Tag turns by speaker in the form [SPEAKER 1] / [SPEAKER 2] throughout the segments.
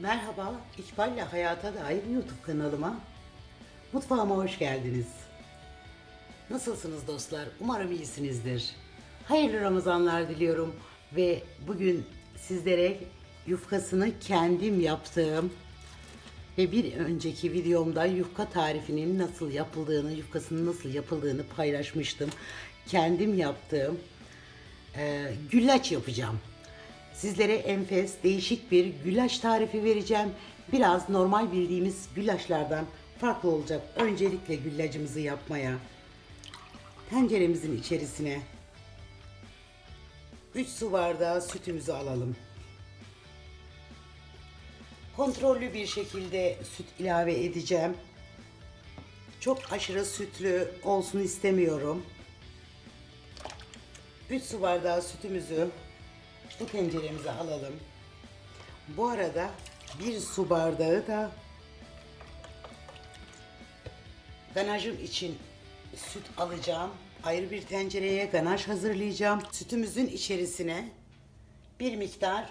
[SPEAKER 1] Merhaba, İkbal'le Hayata Dair YouTube kanalıma, mutfağıma hoş geldiniz. Nasılsınız dostlar? Umarım iyisinizdir. Hayırlı Ramazanlar diliyorum ve bugün sizlere yufkasını kendim yaptığım ve bir önceki videomda yufka tarifinin nasıl yapıldığını, yufkasının nasıl yapıldığını paylaşmıştım. Kendim yaptığım e, güllaç yapacağım. Sizlere enfes, değişik bir güllaç tarifi vereceğim. Biraz normal bildiğimiz güllaçlardan farklı olacak. Öncelikle güllacımızı yapmaya tenceremizin içerisine 3 su bardağı sütümüzü alalım. Kontrollü bir şekilde süt ilave edeceğim. Çok aşırı sütlü olsun istemiyorum. 3 su bardağı sütümüzü bu tenceremize alalım. Bu arada bir su bardağı da ganajım için süt alacağım. Ayrı bir tencereye ganaj hazırlayacağım. Sütümüzün içerisine bir miktar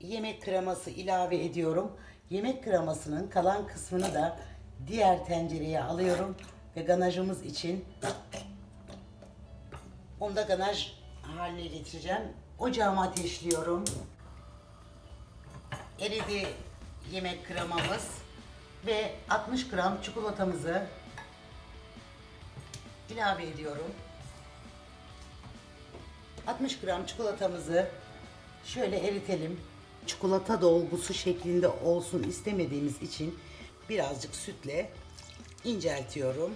[SPEAKER 1] yemek kreması ilave ediyorum. Yemek kremasının kalan kısmını da diğer tencereye alıyorum ve ganajımız için onu da ganaj haline getireceğim. Ocağıma ateşliyorum. Eridi yemek kremamız ve 60 gram çikolatamızı ilave ediyorum. 60 gram çikolatamızı şöyle eritelim. Çikolata dolgusu şeklinde olsun istemediğimiz için birazcık sütle inceltiyorum.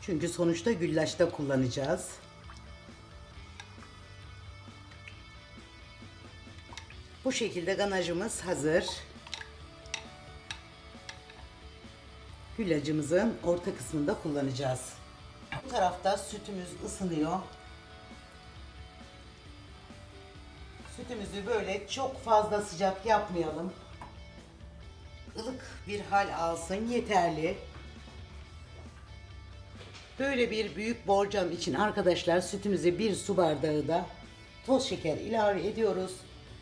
[SPEAKER 1] Çünkü sonuçta güllaçta kullanacağız. Bu şekilde ganajımız hazır. Güllacımızın orta kısmında kullanacağız. Bu tarafta sütümüz ısınıyor. Sütümüzü böyle çok fazla sıcak yapmayalım. Ilık bir hal alsın yeterli. Böyle bir büyük borcam için arkadaşlar sütümüze bir su bardağı da toz şeker ilave ediyoruz.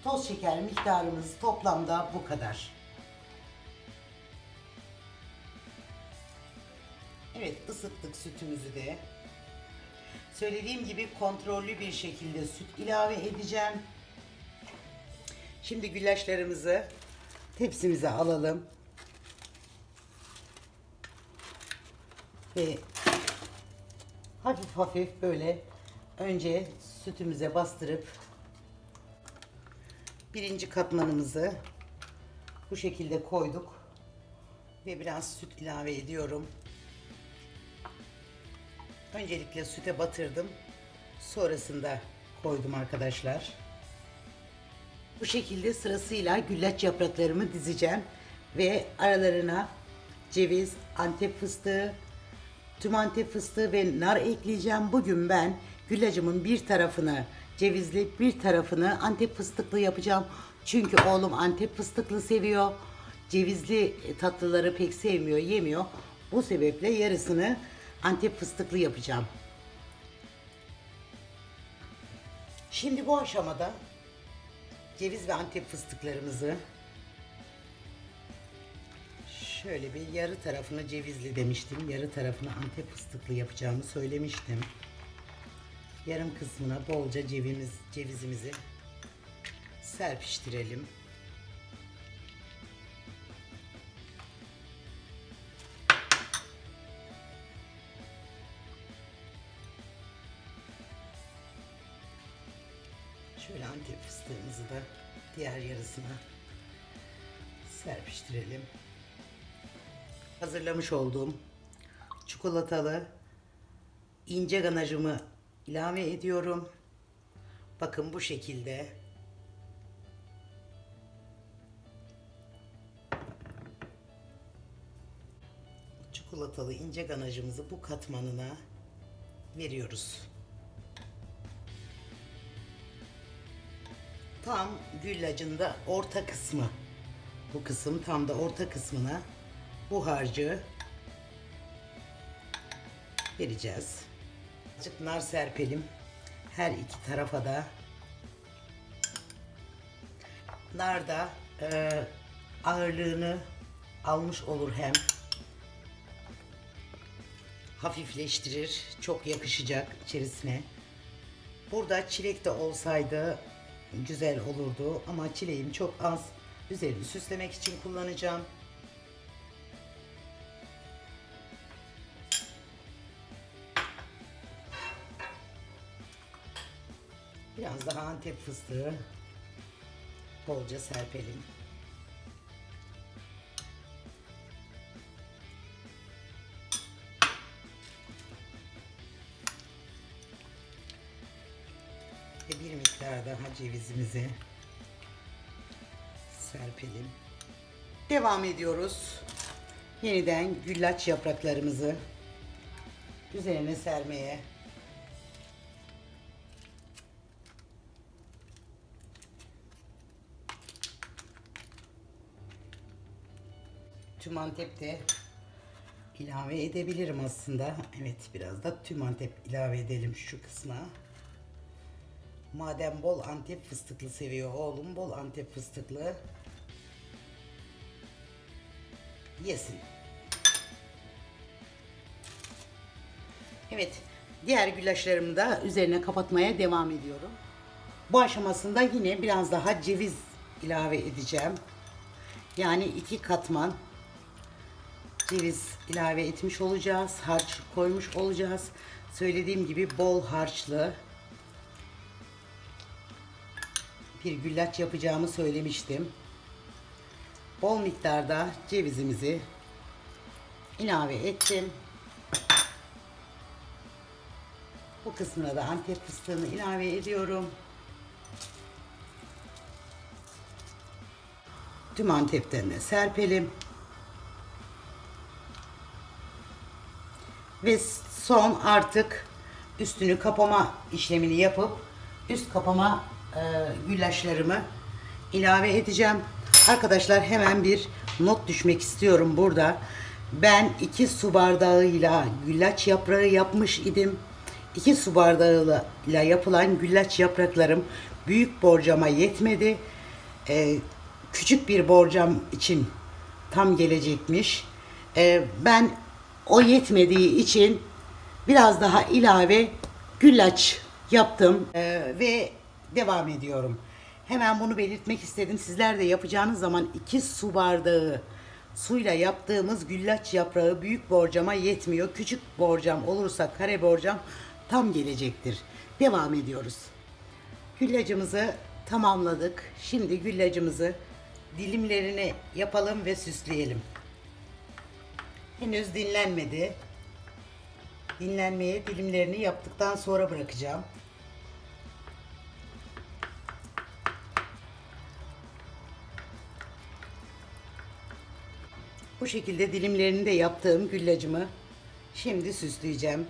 [SPEAKER 1] Toz şeker miktarımız toplamda bu kadar. Evet ısıttık sütümüzü de. Söylediğim gibi kontrollü bir şekilde süt ilave edeceğim. Şimdi güllaçlarımızı tepsimize alalım. Ve hafif hafif böyle önce sütümüze bastırıp birinci katmanımızı bu şekilde koyduk ve biraz süt ilave ediyorum. Öncelikle süte batırdım. Sonrasında koydum arkadaşlar. Bu şekilde sırasıyla güllaç yapraklarımı dizeceğim ve aralarına ceviz, antep fıstığı, tüm antep fıstığı ve nar ekleyeceğim. Bugün ben güllacımın bir tarafını cevizli, bir tarafını antep fıstıklı yapacağım. Çünkü oğlum antep fıstıklı seviyor. Cevizli tatlıları pek sevmiyor, yemiyor. Bu sebeple yarısını antep fıstıklı yapacağım. Şimdi bu aşamada ceviz ve antep fıstıklarımızı şöyle bir yarı tarafını cevizli demiştim. Yarı tarafını antep fıstıklı yapacağımı söylemiştim. Yarım kısmına bolca cevimiz, cevizimizi serpiştirelim. Şöyle antep fıstığımızı da diğer yarısına serpiştirelim. Hazırlamış olduğum çikolatalı ince ganajımı ilave ediyorum. Bakın bu şekilde. Çikolatalı ince ganajımızı bu katmanına veriyoruz. Tam güllacın da orta kısmı. Bu kısım tam da orta kısmına bu harcı vereceğiz. Azıcık nar serpelim. Her iki tarafa da. Nar da e, ağırlığını almış olur hem. Hafifleştirir. Çok yakışacak içerisine. Burada çilek de olsaydı güzel olurdu ama çileğim çok az. Üzerini süslemek için kullanacağım. Biraz daha antep fıstığı bolca serpelim. Ve bir miktar daha cevizimizi serpelim. Devam ediyoruz. Yeniden güllaç yapraklarımızı üzerine sermeye. Tüm Antep'te ilave edebilirim aslında. Evet biraz da tüm Antep ilave edelim şu kısma. Madem bol Antep fıstıklı seviyor oğlum bol Antep fıstıklı yesin. Evet diğer güllaçlarımı da üzerine kapatmaya devam ediyorum. Bu aşamasında yine biraz daha ceviz ilave edeceğim. Yani iki katman ceviz ilave etmiş olacağız. Harç koymuş olacağız. Söylediğim gibi bol harçlı bir güllaç yapacağımı söylemiştim. Bol miktarda cevizimizi ilave ettim. Bu kısmına da antep fıstığını ilave ediyorum. Tüm antepten de serpelim. Ve son artık üstünü kapama işlemini yapıp üst kapama e, güllaçlarımı ilave edeceğim. Arkadaşlar hemen bir not düşmek istiyorum burada. Ben 2 su bardağıyla güllaç yaprağı yapmış idim. 2 su bardağıyla yapılan güllaç yapraklarım büyük borcama yetmedi. E, küçük bir borcam için tam gelecekmiş. E, ben o yetmediği için biraz daha ilave güllaç yaptım Ee, ve devam ediyorum. Hemen bunu belirtmek istedim. Sizler de yapacağınız zaman 2 su bardağı suyla yaptığımız güllaç yaprağı büyük borcama yetmiyor. Küçük borcam olursa kare borcam tam gelecektir. Devam ediyoruz. Güllacımızı tamamladık. Şimdi güllacımızı dilimlerini yapalım ve süsleyelim. Henüz dinlenmedi. Dinlenmeye dilimlerini yaptıktan sonra bırakacağım. Bu şekilde dilimlerini de yaptığım güllacımı şimdi süsleyeceğim.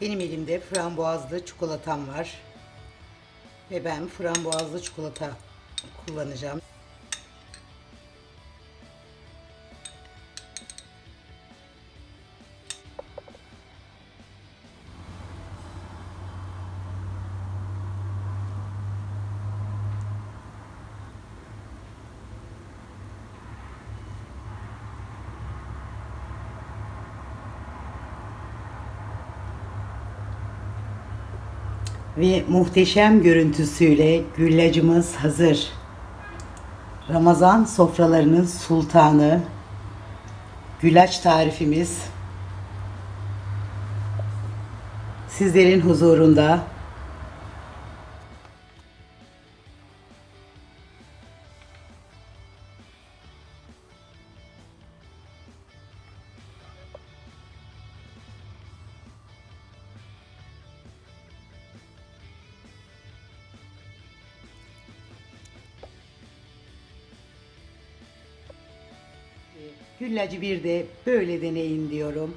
[SPEAKER 1] Benim elimde frambuazlı çikolatam var. Ve ben frambuazlı çikolata kullanacağım. Ve muhteşem görüntüsüyle güllacımız hazır. Ramazan sofralarının sultanı güllaç tarifimiz sizlerin huzurunda Güllacı bir de böyle deneyin diyorum.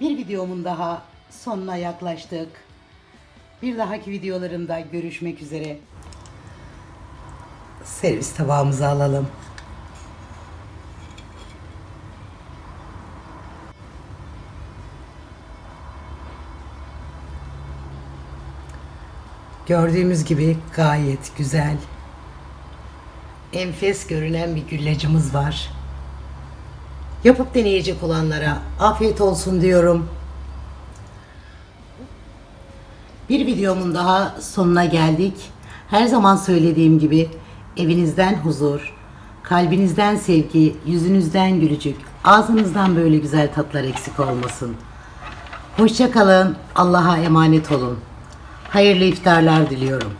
[SPEAKER 1] Bir videomun daha sonuna yaklaştık. Bir dahaki videolarımda görüşmek üzere. Servis tabağımızı alalım. Gördüğümüz gibi gayet güzel. Enfes görünen bir güllacımız var. Yapıp deneyecek olanlara afiyet olsun diyorum. Bir videomun daha sonuna geldik. Her zaman söylediğim gibi evinizden huzur, kalbinizden sevgi, yüzünüzden gülücük, ağzınızdan böyle güzel tatlar eksik olmasın. Hoşça kalın, Allah'a emanet olun. Hayırlı iftarlar diliyorum.